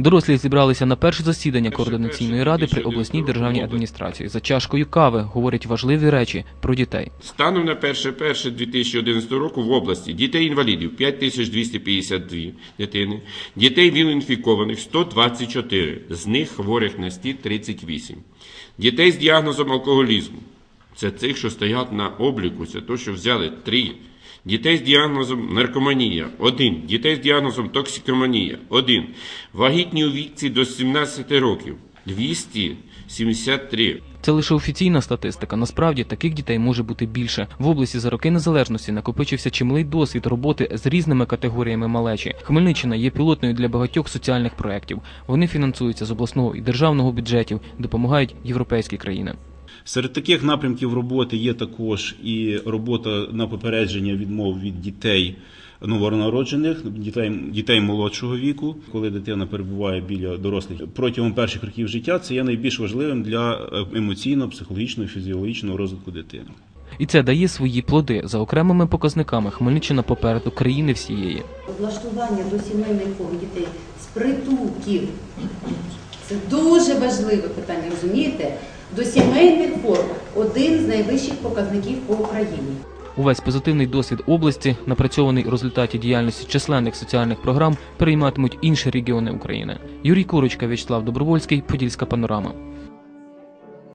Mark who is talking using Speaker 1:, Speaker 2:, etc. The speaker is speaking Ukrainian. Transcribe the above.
Speaker 1: Дорослі зібралися на перше засідання координаційної ради при обласній державній адміністрації. За чашкою кави говорять важливі речі про дітей.
Speaker 2: Станом на 1.1.2011 року в області дітей-інвалідів 5252 дитини, дітей віл-інфікованих 124, з них хворих на СТІ 38, дітей з діагнозом алкоголізму, це цих, що стоять на обліку, це то, що взяли 3, дітей з діагнозом наркоманія – 1, дітей з діагнозом токсикоманія – 1, вагітні у віці до 17 років – 273,
Speaker 1: Це лише офіційна статистика. Насправді таких дітей може бути більше. В області за роки незалежності накопичився чималий досвід роботи з різними категоріями малечі. Хмельниччина є пілотною для багатьох соціальних проєктів. Вони фінансуються з обласного і державного бюджетів, допомагають європейські країни.
Speaker 3: Серед таких напрямків роботи є також і робота на попередження відмов від дітей новонароджених, дітей, дітей молодшого віку, коли дитина перебуває біля дорослих протягом перших років життя. Це є найбільш важливим для е, емоційного, психологічного, фізіологічного розвитку дитини.
Speaker 1: І це дає свої плоди за окремими показниками. Хмельниччина попереду країни всієї.
Speaker 4: Влаштування до сімейних дітей з притулків. Це дуже важливе питання, розумієте? До сімейних форм один з найвищих показників по Україні.
Speaker 1: Увесь позитивний досвід області, напрацьований у результаті діяльності численних соціальних програм, перейматимуть інші регіони України. Юрій Курочка, В'ячеслав Добровольський, Подільська панорама.